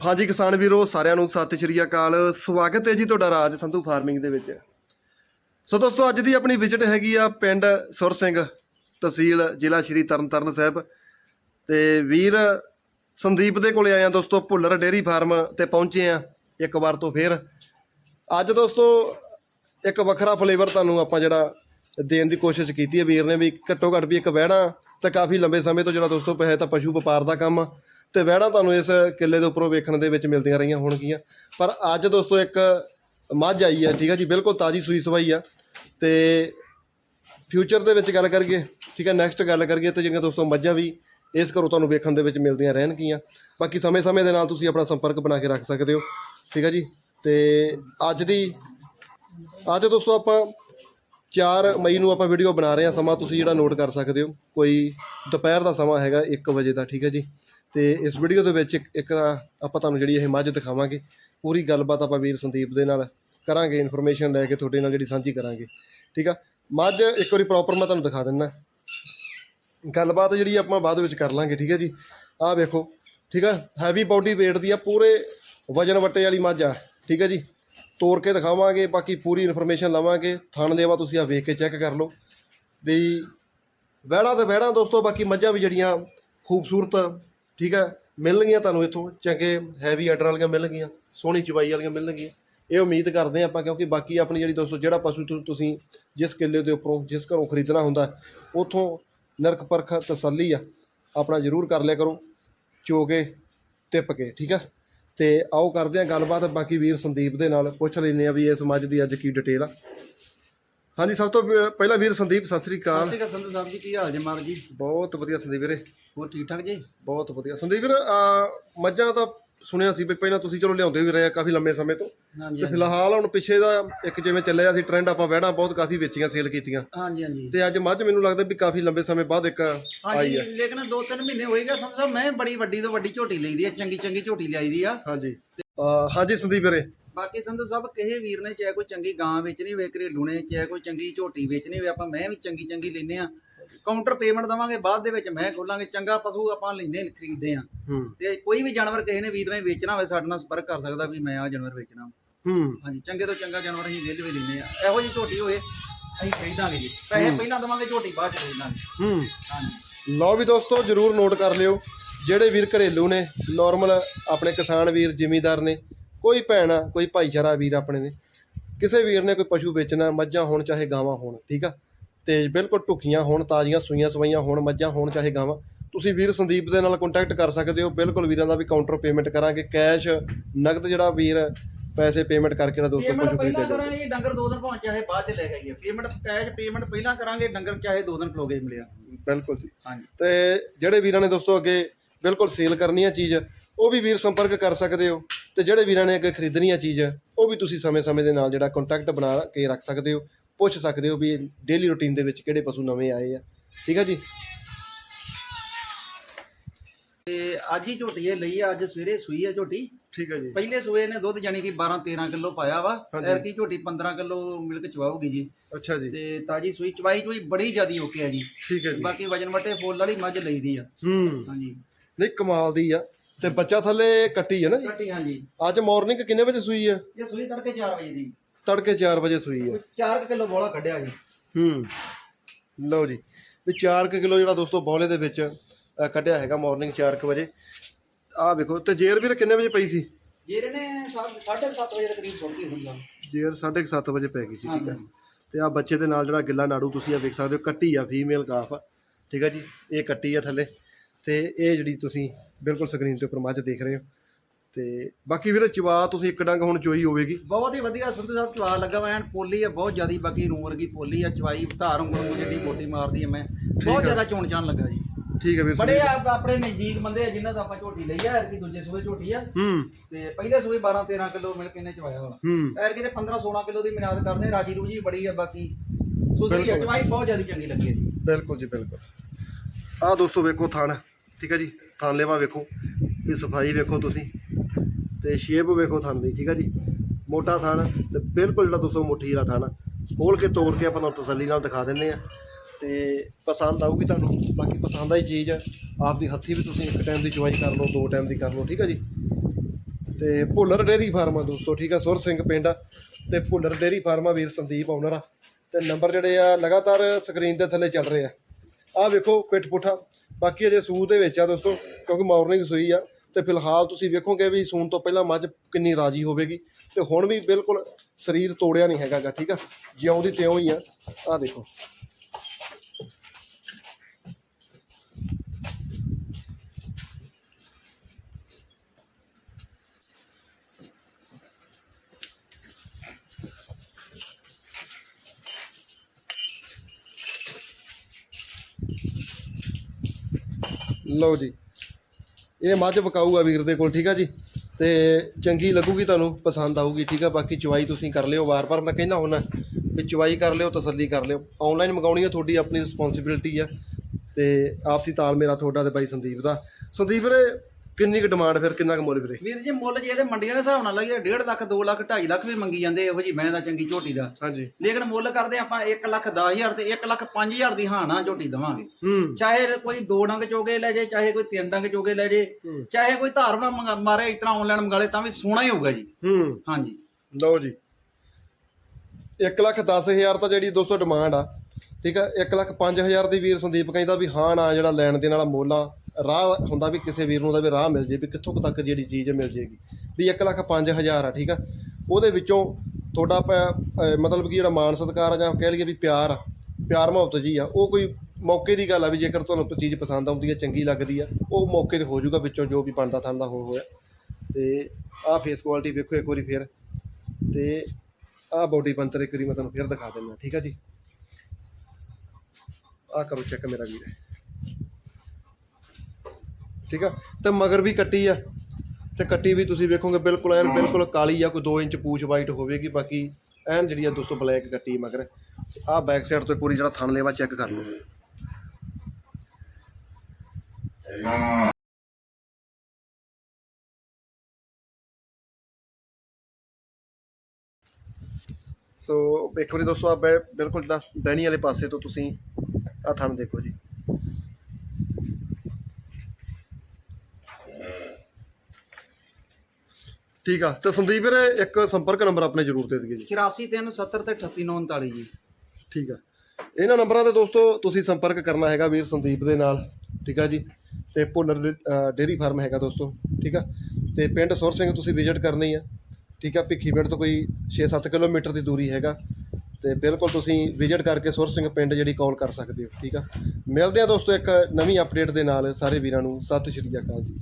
ਹਾਂਜੀ ਕਿਸਾਨ ਵੀਰੋ, ਸਾਰਿਆਂ ਨੂੰ ਸਤਿ ਸ਼੍ਰੀ ਅਕਾਲ। ਸਵਾਗਤ ਹੈ ਜੀ ਤੁਹਾਡਾ ਰਾਜ ਸੰਧੂ ਫਾਰਮਿੰਗ ਦੇ ਵਿੱਚ। ਸੋ ਦੋਸਤੋ, ਅੱਜ ਦੀ ਆਪਣੀ ਵਿਜ਼ਿਟ ਹੈਗੀ ਆ ਪਿੰਡ ਸੁਰ ਸਿੰਘ ਤਹਿਸੀਲ, ਜ਼ਿਲ੍ਹਾ ਸ਼੍ਰੀ ਤਰਨਤਾਰਨ ਸਾਹਿਬ। ਤੇ ਵੀਰ ਸੰਦੀਪ ਦੇ ਕੋਲੇ ਆਏ ਆ ਦੋਸਤੋ, ਭੁੱਲਰ ਡੇਅਰੀ ਫਾਰਮ ਤੇ ਪਹੁੰਚੇ ਆ ਇੱਕ ਵਾਰ ਤੋਂ ਫੇਰ। ਅੱਜ ਦੋਸਤੋ, ਇੱਕ ਵੱਖਰਾ ਫਲੇਵਰ ਤੁਹਾਨੂੰ ਆਪਾਂ ਜਿਹੜਾ ਦੇਣ ਦੀ ਕੋਸ਼ਿਸ਼ ਕੀਤੀ ਹੈ ਵੀਰ ਨੇ ਵੀ ਘੱਟੋ ਘੱਟ ਵੀ ਇੱਕ ਬਹਿਣਾ ਤੇ ਕਾਫੀ ਲੰਬੇ ਸਮੇਂ ਤੋਂ ਜਿਹੜਾ ਦੋਸਤੋ ਹੈ ਤਾਂ ਪਸ਼ੂ ਵਪਾਰ ਦਾ ਕੰਮ ਤੇ ਵਹਿਣਾ ਤੁਹਾਨੂੰ ਇਸ ਕਿੱਲੇ ਦੇ ਉੱਪਰੋਂ ਵੇਖਣ ਦੇ ਵਿੱਚ ਮਿਲਦੀਆਂ ਰਹੀਆਂ ਹੋਣਗੀਆਂ। ਪਰ ਅੱਜ ਦੋਸਤੋ ਇੱਕ ਮੱਝ ਆਈ ਹੈ ਠੀਕ ਹੈ ਜੀ, ਬਿਲਕੁਲ ਤਾਜੀ ਸੂਈ ਸਵਾਈ ਆ। ਤੇ ਫਿਊਚਰ ਦੇ ਵਿੱਚ ਗੱਲ ਕਰੀਏ, ਠੀਕ ਹੈ ਨੈਕਸਟ ਗੱਲ ਕਰੀਏ ਤੇ ਜਿਹੜੀਆਂ ਦੋਸਤੋ ਮੱਝਾਂ ਵੀ ਇਸ ਘਰੋਂ ਤੁਹਾਨੂੰ ਵੇਖਣ ਦੇ ਵਿੱਚ ਮਿਲਦੀਆਂ ਰਹਿਣਗੀਆਂ। ਬਾਕੀ ਸਮੇਂ-ਸਮੇਂ ਦੇ ਨਾਲ ਤੁਸੀਂ ਆਪਣਾ ਸੰਪਰਕ ਬਣਾ ਕੇ ਰੱਖ ਸਕਦੇ ਹੋ, ਠੀਕ ਹੈ ਜੀ। ਤੇ ਅੱਜ ਦੀ, ਅੱਜ ਦੋਸਤੋ ਆਪਾਂ 4 ਮਈ ਨੂੰ ਆਪਾਂ ਵੀਡੀਓ ਬਣਾ ਰਹੇ ਹਾਂ ਸਮਾਂ ਤੁਸੀਂ ਜਿਹੜਾ ਨੋਟ ਕਰ ਸਕਦੇ ਹੋ। ਕੋਈ ਦੁਪਹਿਰ ਦਾ ਸਮਾਂ ਹੈਗਾ 1 ਵਜੇ ਦਾ, ਠੀਕ ਹੈ ਜੀ। ਤੇ ਇਸ ਵੀਡੀਓ ਦੇ ਵਿੱਚ ਇੱਕ ਇੱਕ ਆਪਾਂ ਤੁਹਾਨੂੰ ਜਿਹੜੀ ਇਹ ਮੱਝ ਦਿਖਾਵਾਂਗੇ। ਪੂਰੀ ਗੱਲਬਾਤ ਆਪਾਂ ਵੀਰ ਸੰਦੀਪ ਦੇ ਨਾਲ ਕਰਾਂਗੇ ਇਨਫੋਰਮੇਸ਼ਨ ਲੈ ਕੇ ਤੁਹਾਡੇ ਨਾਲ ਜਿਹੜੀ ਸਾਂਝੀ ਕਰਾਂਗੇ। ਠੀਕ ਆ? ਮੱਝ ਇੱਕ ਵਾਰੀ ਪ੍ਰੋਪਰ ਮੈਂ ਤੁਹਾਨੂੰ ਦਿਖਾ ਦਿੰਦਾ। ਗੱਲਬਾਤ ਜਿਹੜੀ ਆਪਾਂ ਬਾਅਦ ਵਿੱਚ ਕਰ ਲਾਂਗੇ, ਠੀਕ ਹੈ ਜੀ? ਆਹ ਵੇਖੋ, ਠੀਕ ਆ? ਹੈਵੀ ਬਾਡੀ weight ਦੀ ਆ, ਪੂਰੇ ਵਜਨ ਵੱਟੇ ਵਾਲੀ ਮੱਝ ਆ, ਠੀਕ ਹੈ ਜੀ? ਤੋੜ ਕੇ ਦਿਖਾਵਾਂਗੇ, ਬਾਕੀ ਪੂਰੀ ਇਨਫੋਰਮੇਸ਼ਨ ਲਵਾਂਗੇ। ਥਣ ਦੇਵਾ ਤੁਸੀਂ ਆ ਵੇਖ ਕੇ ਚੈੱਕ ਕਰ ਲਓ। ਵੀ ਵਹਿੜਾ ਤੇ ਵਹਿੜਾ ਦੋਸਤੋ, ਬਾਕੀ ਮੱਝਾਂ ਵੀ ਜਿਹੜੀਆਂ ਖੂਬਸੂਰਤ ਠੀਕ ਹੈ ਮਿਲਣਗੀਆਂ ਤੁਹਾਨੂੰ ਇੱਥੋਂ, ਚੰਗੇ ਹੈਵੀ ਆਰਡਰ ਵਾਲੀਆਂ ਮਿਲਣਗੀਆਂ ਸੋਹਣੀ ਚਵਾਈ ਵਾਲੀਆਂ ਮਿਲਣਗੀਆਂ ਇਹ ਉਮੀਦ ਕਰਦੇ ਹਾਂ ਆਪਾਂ, ਕਿਉਂਕਿ ਬਾਕੀ ਆਪਣੀ ਜਿਹੜੀ ਦੋਸਤੋ, ਜਿਹੜਾ ਪਸ਼ੂ ਤੁਸੀਂ ਜਿਸ ਕਿੱਲੇ ਦੇ ਉੱਪਰੋਂ, ਜਿਸ ਘਰੋਂ ਖਰੀਦਣਾ ਹੁੰਦਾ, ਉਥੋਂ ਨਰਕ ਪਰਖ ਤਸੱਲੀ ਆ, ਆਪਣਾ ਜ਼ਰੂਰ ਕਰ ਲਿਆ ਕਰੋ ਚੋ ਕੇ ਟਿੱਪ ਕੇ, ਠੀਕ ਆ ਤੇ ਆਓ ਕਰਦੇ ਆ ਗੱਲਬਾਤ, ਬਾਕੀ ਵੀਰ ਸੰਦੀਪ ਦੇ ਨਾਲ ਪੁੱਛ ਲੈਂਦੇ ਆ ਵੀ ਇਸ ਮੱਝ ਦੀ ਅੱਜ ਕੀ ਡਿਟੇਲ ਆ। ਹਾਂਜੀ ਸਭ ਤੋਂ ਪ- ਪਹਿਲਾਂ ਵੀਰ ਸੰਦੀਪ ਸਤਿ ਸ੍ਰੀ ਸਤਿ ਅਕਾਲ ਸ਼੍ਰੀ ਅਕਾਲ ਸੰਧੂ ਸਾਹਿਬ ਜੀ ਕੀ ਹਾਲ ਜੀ ਮਾਰ ਜੀ? ਬਹੁਤ ਵਧੀਆ ਸੰਦੀਪ ਵੀਰੇ। ਹੋਰ ਠੀਕ ਠਾਕ ਜੀ? ਬਹੁਤ ਵਧੀਆ। ਸੰਦੀਪ ਵੀਰ ਆ, ਮੱਝਾਂ ਤਾਂ ਸੁਣਿਆ ਸੀ ਵੀ ਪਹਿਲਾਂ ਤੁਸੀਂ ਚਲੋ ਲਿਆਉਂਦੇ ਵੀ ਰਹੇ ਆ ਕਾਫੀ ਲੰਮੇ ਸਮੇਂ ਤੋਂ। ਹਾਂਜੀ ਤੇ ਫਿਲਹਾਲ ਹੁਣ ਪਿੱਛੇ ਦਾ ਇੱਕ ਜਿਵੇਂ ਚੱਲਿਆ ਸੀ ਟ੍ਰੈਂਡ ਆਪਾਂ ਵਹਿਣਾ ਬਹੁਤ ਕਾਫੀ ਵੇਚੀਆਂ ਸੇਲ ਕੀਤੀਆਂ। ਹਾਂਜੀ ਹਾਂਜੀ। ਤੇ ਅੱਜ ਮੱਝ ਮੈਨੂੰ ਲੱਗਦਾ ਵੀ ਕਾਫੀ ਲੰਬੇ ਸਮੇਂ ਬਾਅਦ ਇੱਕ ਆਈ ਹਾਂਜੀ ਲੇਕਿਨ 2-3 ਮਹੀਨੇ ਹੋਏਗਾ ਸੰਧੂ ਸਾਹਿਬ ਮੈਂ ਬੜੀ ਵੱਡੀ ਤੋਂ ਵੱਡੀ ਝੋਟੀ ਲਈਦੀ ਆ ਚੰਗੀ ਚੰਗੀ ਝੋਟੀ ਲਿਆਈਦੀ ਆ। ਹਾਂਜੀ। ਹਾਂਜੀ ਸੰਦੀਪ ਵੀਰੇ। ਬਾਕੀ ਸੰਧੂ ਸਾਹਿਬ ਕਿਸੇ ਵੀਰ ਨੇ ਚਾਹੇ ਕੋਈ ਚੰਗੀ ਗਾਂ ਵੇਚਣੀ ਹੋਵੇ ਘਰੇਲੂ ਨੇ ਚਾਹੇ ਕੋਈ ਚੰਗੀ ਝੋਟੀ ਵੇਚਣੀ ਹੋਵੇ ਆਪਾਂ ਮੈਂ ਵੀ ਚੰਗੀ ਚੰਗੀ ਲੈਨੇ ਆ ਕਾਊਂਟਰ ਪੇਮੈਂਟ ਦਵਾਂਗੇ ਬਾਅਦ ਦੇ ਵਿੱਚ ਮੈਂ ਖੋਲਾਂਗੇ। ਚੰਗਾ ਪਸ਼ੂ ਆਪਾਂ ਲੈਨੇ ਖਰੀਦਦੇ ਆ ਤੇ ਕੋਈ ਵੀ ਜਾਨਵਰ ਕਿਸੇ ਨੇ ਵੀਰ ਨੇ ਵੇਚਣਾ ਹੋਵੇ ਸਾਡੇ ਨਾਲ ਸੰਪਰਕ ਕਰ ਸਕਦਾ ਵੀ ਮੈਂ ਆ ਜਾਨਵਰ ਵੇਚਣਾ। ਹੂੰ। ਹਾਂਜੀ ਚੰਗੇ ਤੋਂ ਚੰਗਾ ਜਾਨਵਰ ਅਸੀਂ ਲੈ ਵੀ ਲੈਨੇ ਆ ਇਹੋ ਜਿਹੀ ਝੋਟੀ ਹੋਏ ਅਸੀਂ ਖਰੀਦਾਂਗੇ ਜੀ। ਪੈਸੇ। ਪਹਿਲਾਂ ਦਵਾਂਗੇ ਝੋਟੀ ਬਾਅਦ ਚ ਖਰੀਦਾਂਗੇ। ਹੂੰ। ਹਾਂਜੀ। ਲਓ ਵੀ ਦੋਸਤੋ ਜਰੂਰ ਨੋਟ ਕਰ ਲਿਓ। ਜਿਹੜੇ ਵੀਰ ਘਰੇਲੂ ਨੇ ਨਾਰਮਲ ਆਪਣੇ ਕਿਸਾਨ ਵੀਰ ਜ਼ਿਮੀਂਦਾਰ ਨੇ ਕੋਈ ਭੈਣ ਕੋਈ ਭਾਈਚਾਰਾ ਵੀਰ ਆਪਣੇ ਨੇ ਕਿਸੇ ਵੀਰ ਨੇ ਕੋਈ ਪਸ਼ੂ ਵੇਚਣਾ ਮੱਝਾਂ ਹੋਣ ਚਾਹੇ ਗਾਵਾਂ ਹੋਣ ਠੀਕ ਆ? ਤੇ ਬਿਲਕੁਲ ਢੁੱਕੀਆਂ ਹੋਣ ਤਾਜ਼ੀਆਂ ਸੂਈਆਂ ਸਵਾਈਆਂ ਹੋਣ ਮੱਝਾਂ ਹੋਣ ਚਾਹੇ ਗਾਵਾਂ ਤੁਸੀਂ ਵੀਰ ਸੰਦੀਪ ਦੇ ਨਾਲ ਕੰਟੈਕਟ ਕਰ ਸਕਦੇ ਹੋ ਬਿਲਕੁਲ ਵੀਰਾਂ ਦਾ ਵੀ ਕਾਊਂਟਰ ਪੇਮੈਂਟ ਕਰਾਂਗੇ ਕੈਸ਼ ਨਗਦ ਜਿਹੜਾ ਵੀਰ ਪੈਸੇ ਪੇਮੈਂਟ ਕਰਕੇ ਨਾ ਦੋਸਤੋ ਪੇਮੈਂਟ ਪਸ਼ੂ ਪਹਿਲਾਂ ਕਰਾਂਗੇ ਡੰਗਰ ਦੋ ਦਿਨ ਭਾਵੇਂ ਚਾਹੇ ਬਾਅਦ ਚ ਲੈ ਕੇ ਆਈਏ ਪੇਮੈਂਟ ਕੈਸ਼ ਪੇਮੈਂਟ ਪਹਿਲਾਂ ਕਰਾਂਗੇ ਡੰਗਰ ਚਾਹੇ ਦੋ ਦਿਨ ਖਲੋਗੇ ਮਿਲਿਆ ਬਿਲਕੁਲ ਜੀ। ਹਾਂਜੀ। ਤੇ ਜਿਹੜੇ ਵੀਰਾਂ ਨੇ ਦੋਸਤੋ ਅੱਗੇ ਬਿਲਕੁਲ ਸੇਲ ਕਰਨੀ ਆ ਚੀਜ਼ ਉਹ ਵੀ ਵੀਰ ਸੰਪਰਕ ਕਰ ਸਕਦੇ ਹੋ। ਤੇ ਜਿਹੜੇ ਵੀਰਾਂ ਨੇ ਅੱਗੇ ਖਰੀਦਣੀ ਆ ਚੀਜ਼ ਉਹ ਵੀ ਤੁਸੀਂ ਸਮੇਂ-ਸਮੇਂ ਦੇ ਨਾਲ ਜਿਹੜਾ ਕੰਟੈਕਟ ਬਣਾ ਕੇ ਰੱਖ ਸਕਦੇ ਹੋ ਪੁੱਛ ਸਕਦੇ ਹੋ ਵੀ ਡੇਲੀ ਰੁਟੀਨ ਦੇ ਵਿੱਚ ਕਿਹੜੇ ਪਸ਼ੂ ਨਵੇਂ ਆਏ ਆ। ਠੀਕ ਆ ਜੀ? ਤੇ ਅੱਜ ਹੀ ਝੋਟੀ ਇਹ ਲਈ ਆ ਅੱਜ ਸਵੇਰੇ ਸੂਈ ਆ ਝੋਟੀ। ਠੀਕ ਆ ਜੀ। ਪਹਿਲੇ ਸੂਏ ਨੇ ਦੁੱਧ ਜਾਨੀ ਕਿ 12 13 ਕਿਲੋ ਪਾਇਆ ਵਾ। ਹਾਂਜੀ। ਐਰ ਕੀ ਝੋਟੀ 15 ਕਿਲੋ ਮਿਲਕ ਚਵਾਉਗੀ ਜੀ। ਅੱਛਾ ਜੀ। ਤੇ ਤਾਜੀ ਸੂਈ ਚਵਾਈ ਚੋਈ ਬੜੀ ਜ਼ਿਆਦੀ ਓਕੇ ਆ ਜੀ। ਠੀਕ ਹੈ ਜੀ। ਬਾਕੀ ਵਜਨ ਵਟੇ ਫੁੱਲ ਵਾਲੀ ਮੱਝ ਲਈਦੀ ਆ। ਹੂੰ। ਹਾਂਜੀ। ਨਹੀਂ ਕਮਾਲ ਦੀ ਆ। ਤੇ ਬੱਚਾ ਥੱਲੇ ਕੱਟੀ ਆ ਨਾ ਜੀ? ਕੱਟੀ ਹਾਂਜੀ। ਅੱਜ ਮਾਰਨਿੰਗ ਕਿੰਨੇ ਵਜੇ ਸੂਈ ਆ ਇਹ ਸੂਈ ਤੜਕੇ 4 ਵਜੇ ਦੀ। ਤੜਕੇ 4 ਵਜੇ ਸੂਈ ਆ 4 ਕਿਲੋ ਬੋਲਾ ਕੱਢਿਆ ਜੀ। ਹੂੰ। ਲਓ ਜੀ ਵੀ 4 ਕਿਲੋ ਜਿਹੜਾ ਦੋਸਤੋ ਬੌਲੇ ਦੇ ਵਿੱਚ ਅ, ਕੱਢਿਆ ਹੈਗਾ ਮਾਰਨਿੰਗ 4 ਵਜੇ। ਆਹ ਵੇਖੋ ਤੇ ਜੇਰ ਵੀਰ ਕਿੰਨੇ ਵਜੇ ਪਈ ਸੀ? ਜੇਰੇ ਨੇ 7:30 ਵਜੇ ਦੇ ਕਰੀਬ ਸੁੱਟੀ ਹੁੰਦੀ ਆ। ਜੇਰ 7:30 ਵਜੇ ਪੈ ਗਈ ਸੀ ਠੀਕ ਹੈ ਹਾਂਜੀ। ਤੇ ਆ ਬੱਚੇ ਦੇ ਨਾਲ ਜਿਹੜਾ ਗਿੱਲਾ ਨਾੜੂ ਤੁਸੀਂ ਆ ਵੇਖ ਸਕਦੇ ਹੋ ਕੱਟੀ ਆ ਫੀਮੇਲ ਕਾਫ ਠੀਕ ਹੈ ਜੀ ਇਹ ਕੱਟੀ ਆ ਥੱਲੇ। ਤੇ ਇਹ ਜਿਹੜੀ ਤੁਸੀਂ ਬਿਲਕੁਲ ਸਕਰੀਨ ਤੇ ਉੱਪਰ ਮੱਝ ਦੇਖ ਰਹੇ ਹੋ। ਤੇ ਬਾਕੀ ਵੀਰੇ ਚਵਾ ਤੁਸੀਂ ਇੱਕ ਡੰਗ ਹੁਣ ਚੋਈ ਹੋਵੇਗੀ। ਬਹੁਤ ਹੀ ਵਧੀਆ ਸੰਧੂ ਸਾਹਿਬ ਚਵਾ ਲੱਗਾ ਵਾ ਐਨ ਪੋਲੀ ਆ ਬਹੁਤ ਜ਼ਿਆਦੀ ਬਾਕੀ ਰੂਮ ਵਰਗੀ ਪੋਲੀ ਆ ਚਵਾਈ ਧਾਰ ਉਂਗਲ ਜਿਹੜੀ ਮੋਟੀ ਮਾਰਦੀ ਆ ਮੈਂ। ਬਹੁਤ ਆ। ਜ਼ਿਆਦਾ ਚੋਣ ਚਾਣ ਲੱਗਾ ਜੀ। ਠੀਕ ਹੈ ਵੀਰ ਬੜੇ। ਆ ਆਪਣੇ ਨਜ਼ਦੀਕ ਬੰਦੇ ਆ ਜਿਨ੍ਹਾਂ ਦਾ ਆਪਾਂ ਝੋਟੀ ਲਈ ਆ ਐਰ ਕੀ ਦੂਜੇ ਸੂਏ ਝੋਟੀ ਆ। ਹੂੰ। ਤੇ ਪਹਿਲੇ ਸੂਏ 12 13 ਕਿਲੋ ਮਿਲ ਕੇ ਇਹਨੇ ਚਵਾਇਆ ਵਾ ਹੂੰ। ਐਰ ਕਿਤੇ 15 16 ਕਿਲੋ ਦੀ ਮਿਆਦ ਕਰਦੇ ਰਾਜੀ ਰੂਜੀ ਬੜੀ ਆ ਬਾਕੀ ਆ ਬਿਲਕੁਲ। ਚਵਾਈ ਬਹੁਤ ਜ਼ਿਆਦੀ ਚੰਗੀ ਲੱਗੀ ਜੀ। ਬਿਲਕੁਲ ਜੀ ਬਿਲਕੁਲ। ਆਹ ਦੋਸਤੋ ਵੇਖੋ ਥਣ। ਠੀਕ ਹੈ ਜੀ ਥਣ ਲੇਵਾ ਵੇਖੋ, ਵੀ ਸਫ਼ਾਈ ਵੇਖੋ ਤੁਸੀਂ, ਤੇ ਸ਼ੇਪ ਵੇਖੋ ਥਣ ਦੀ, ਠੀਕ ਹੈ ਜੀ। ਮੋਟਾ ਥਣ ਤੇ ਬਿਲਕੁਲ ਜਿਹੜਾ ਤੁਸੀਂ ਮੁੱਠੀ ਵਾਲਾ ਥਣ ਖੋਲ ਕੇ ਤੋੜ ਕੇ ਆਪਾਂ ਤੁਹਾਨੂੰ ਤਸੱਲੀ ਨਾਲ ਦਿਖਾ ਦਿੰਨੇ ਆ। ਤੇ ਪਸੰਦ ਆਊਗੀ ਤੁਹਾਨੂੰ, ਬਾਕੀ ਪਸੰਦ ਆਈ ਚੀਜ਼, ਆਪਦੀ ਹੱਥੀ ਵੀ ਤੁਸੀਂ ਇੱਕ ਟਾਈਮ ਦੀ ਚੁਆਈ ਕਰ ਲਓ, ਦੋ ਟਾਈਮ ਦੀ ਕਰ ਲਓ, ਠੀਕ ਹੈ ਜੀ। ਤੇ ਭੁੱਲਰ ਡੇਰੀ ਫਾਰਮ ਆ ਦੋਸਤੋ, ਠੀਕ ਆ, ਸੁਰ ਸਿੰਘ ਪਿੰਡ ਆ। ਤੇ ਭੁੱਲਰ ਡੇਰੀ ਫਾਰਮ ਆ ਵੀਰ ਸੰਦੀਪ ਓਨਰ ਆ। ਤੇ ਨੰਬਰ ਜਿਹੜੇ ਆ ਲਗਾਤਾਰ ਸਕਰੀਨ ਦੇ ਥੱਲੇ ਚੱਲ ਰਹੇ ਆ। ਆਹ ਵੇਖੋ ਪਿੱਠ ਪੁੱਠਾ ਬਾਕੀ ਅਜੇ ਸੂਰ ਦੇ ਵਿੱਚ ਆ ਦੋਸਤੋ, ਕਿਉਂਕਿ ਮਾਰਨਿੰਗ ਸੂਈ ਆ, ਤੇ ਫਿਲਹਾਲ ਤੁਸੀਂ ਵੇਖੋਗੇ ਵੀ ਸੂਣ ਤੋਂ ਪਹਿਲਾਂ ਮੱਝ ਕਿੰਨੀ ਰਾਜੀ ਹੋਵੇਗੀ। ਤੇ ਹੁਣ ਵੀ ਬਿਲਕੁਲ ਸਰੀਰ ਤੋੜਿਆ ਨਹੀਂ ਹੈਗਾਗਾ, ਠੀਕ ਆ? ਜਿਉਂ ਦੀ ਤਿਉਂ ਹੀ ਆ। ਆਹ ਦੇਖੋ। ਲਓ ਜੀ। ਇਹ ਮੱਝ ਵਿਕਾਊ ਆ ਵੀਰ ਦੇ ਕੋਲ, ਠੀਕ ਆ ਜੀ? ਤੇ ਚੰਗੀ ਲੱਗੂਗੀ ਤੁਹਾਨੂੰ, ਪਸੰਦ ਆਊਗੀ, ਠੀਕ ਆ? ਬਾਕੀ ਚਵਾਈ ਤੁਸੀਂ ਕਰ ਲਿਓ, ਵਾਰ-ਵਾਰ ਮੈਂ ਕਹਿੰਦਾ ਹੁੰਦਾ, ਵੀ ਚਵਾਈ ਕਰ ਲਿਓ, ਤਸੱਲੀ ਕਰ ਲਿਓ। ਆਨਲਾਈਨ ਮੰਗਾਉਣੀ ਆ, ਤੁਹਾਡੀ ਆਪਣੀ ਰਿਸਪੌਂਸਿਬਿਲਟੀ ਆ। ਤੇ ਆਪਸੀ ਤਾਲਮੇਲ ਤੁਹਾਡਾ ਤੇ ਬਾਈ ਸੰਦੀਪ ਦਾ। ਸੰਦੀਪ ਵੀਰੇ ਕਿੰਨੀ ਕੁ ਡਿਮਾਂਡ ਫਿਰ ਕਿੰਨਾ ਕੁ ਮੁੱਲ ਵੀਰੇ? ਵੀਰ ਜੀ ਮੁੱਲ ਜੇ ਇਹਦੇ ਮੰਡੀਆਂ ਦੇ ਹਿਸਾਬ ਨਾਲ ਲਾਈਏ 1.5 ਲੱਖ 2 ਲੱਖ 2.5 ਲੱਖ ਵੀ ਮੰਗੀ ਜਾਂਦੇ ਇਹੋ ਜੀ ਮੈਂ ਦਾ ਚੰਗੀ ਝੋਟੀ ਦਾ। ਹਾਂਜੀ। ਲੇਕਿਨ ਮੁੱਲ ਕਰਦੇ ਆਪਾਂ 1 ਲੱਖ 10000 ਤੇ 1 ਲੱਖ 5000 ਦੀ ਹਾਨਾ ਝੋਟੀ ਦਵਾਂਗੇ। ਹੂੰ। ਚਾਹੇ ਕੋਈ ਦੋ ਡੰਗ ਚੋਗੇ ਲੈ ਜੇ ਚਾਹੇ ਕੋਈ ਤਿੰਨ ਡੰਗ ਚੋਗੇ ਲੈ ਜੇ ਹੂੰ। ਚਾਹੇ ਕੋਈ ਧਾਰਵਾ ਮੰਗਾ- ਮਾਰੇ ਇਤਨਾ ਆਨਲਾਈਨ ਮੰਗਾਲੇ ਤਾਂ ਵੀ ਸੋਹਣਾ ਹੀ ਹੋਊਗਾ ਜੀ। ਹੂੰ। ਹਾਂਜੀ। ਲਓ ਜੀ। 1 ਲੱਖ 10000 ਤਾਂ ਜਿਹੜੀ 200 ਡਿਮਾਂਡ ਆ ਠੀਕ ਆ? 1 ਲੱਖ 5000 ਦੀ ਵੀਰ ਸੰਦੀਪ ਕਹਿੰਦਾ ਵੀ ਹਾਂ ਨਾ ਜਿਹੜਾ ਲੈਣ ਦੇਣ ਵਾਲਾ ਮੁੱਲ ਆ। ਰਾਹ ਹੁੰਦਾ ਵੀ ਕਿਸੇ ਵੀਰ ਨੂੰ ਦਾ ਵੀ ਰਾਹ ਮਿਲ ਜੇ ਵੀ ਕਿੱਥੋਂ ਕੁ ਤੱਕ ਜਿਹੜੀ ਚੀਜ਼ ਮਿਲ ਜੇਗੀ। ਵੀ 1 ਲੱਖ 5000 ਆ, ਠੀਕ ਆ? ਉਹਦੇ ਵਿੱਚੋਂ ਤੁਹਾਡਾ ਪ- ਮਤਲਬ ਕਿ ਜਿਹੜਾ ਮਾਨ ਸਤਿਕਾਰ ਆ ਜਾਂ ਕਹਿ ਲਈਏ ਵੀ ਪਿਆਰ ਆ, ਪਿਆਰ ਮੁਹੱਬਤ ਜੀ ਆ, ਉਹ ਕੋਈ ਮੌਕੇ ਦੀ ਗੱਲ ਆ ਵੀ ਜੇਕਰ ਤੁਹਾਨੂੰ ਚੀਜ਼ ਪਸੰਦ ਆਉਂਦੀ ਹੈ ਚੰਗੀ ਲੱਗਦੀ ਆ, ਉਹ ਮੌਕੇ ਤੇ ਹੋ ਜਾਊਗਾ ਵਿੱਚੋਂ ਜੋ ਵੀ ਬਣਦਾ ਥਾਂਦਾ ਹੋ ਹੋਇਆ। ਤੇ ਆਹ ਫੇਸ ਕੁਆਲਿਟੀ ਵੇਖੋ ਇੱਕ ਵਾਰੀ ਫੇਰ। ਤੇ ਆਹ ਬਾਡੀ ਬੰਤਰ ਇੱਕ ਵਾਰੀ ਮੈਂ ਤੁਹਾਨੂੰ ਫੇਰ ਦਿਖਾ ਦਿੰਦਾ, ਠੀਕ ਆ ਜੀ? ਆਹ ਕਰੋ ਚੈੱਕ ਮੇਰਾ ਵੀਰ। ਠੀਕ ਆ? ਤੇ ਮਗਰ ਵੀ ਕੱਟੀ ਆ। ਤੇ ਕੱਟੀ ਵੀ ਤੁਸੀਂ ਵੇਖੋਗੇ ਬਿਲਕੁਲ ਐਨ ਬਿਲਕੁਲ ਕਾਲੀ ਆ, ਕੋਈ 2 ਇੰਚ ਪੂਛ ਵਾਈਟ ਹੋਵੇਗੀ, ਬਾਕੀ ਐਨ ਜਿਹੜੀ ਆ 200 ਬਲੈਕ ਕੱਟੀ ਮਗਰ। ਆਹ ਬੈਕ ਸਾਈਡ ਤੋਂ ਪੂਰੀ ਜਿਹੜਾ ਥਣ ਲੇਵਾ ਚੈੱਕ ਕਰ ਲਓ। ਸੋ ਇੱਕ ਵਾਰੀ ਦੋਸਤੋ, ਆ ਬਿਲਕੁਲ ਜਿਹੜਾ ਦਹਿਣੀ ਵਾਲੇ ਪਾਸੇ ਤੋਂ ਤੁਸੀਂ ਆ ਥਣ ਦੇਖੋ ਜੀ। ਠੀਕ ਆ। ਤੇ ਸੰਦੀਪ ਵੀਰੇ ਇੱਕ ਸੰਪਰਕ ਨੰਬਰ ਆਪਣੇ ਜ਼ਰੂਰ ਦੇ ਦਿਓ ਜੀ। 84370 ਤੇ 3839 ਜੀ। ਠੀਕ ਆ। ਇਹਨਾਂ ਨੰਬਰਾਂ ਤੇ ਦੋਸਤੋ ਤੁਸੀਂ ਸੰਪਰਕ ਕਰਨਾ ਹੈਗਾ ਵੀਰ ਸੰਦੀਪ ਦੇ ਨਾਲ। ਠੀਕ ਆ ਜੀ। ਤੇ ਭੁੱਲਰ ਡੇਰੀ ਫਾਰਮ ਹੈਗਾ ਦੋਸਤੋ। ਠੀਕ ਆ। ਤੇ ਪਿੰਡ ਸੁਰ ਸਿੰਘ ਤੁਸੀਂ ਵਿਜ਼ਿਟ ਕਰਨੀ ਆ। ਠੀਕ ਆ ਭਿੱਖੀ ਪਿੰਡ ਤੋਂ ਕੋਈ 6-7 ਕਿਲੋਮੀਟਰ ਦੀ ਦੂਰੀ ਹੈਗਾ। ਤੇ ਬਿਲਕੁਲ ਤੁਸੀਂ ਵਿਜ਼ਿਟ ਕਰਕੇ ਸੁਰ ਸਿੰਘ ਪਿੰਡ ਜਿਹੜੀ ਕਾਲ ਕਰ ਸਕਦੇ ਹੋ। ਠੀਕ ਆ। ਮਿਲਦੇ ਆ ਦੋਸਤੋ ਇੱਕ ਨਵੀਂ ਅਪਡੇਟ ਦੇ ਨਾਲ ਸਾਰੇ ਵੀਰਾਂ ਨੂੰ। ਸਤਿ ਸ਼੍ਰੀ ਅਕਾਲ ਜੀ।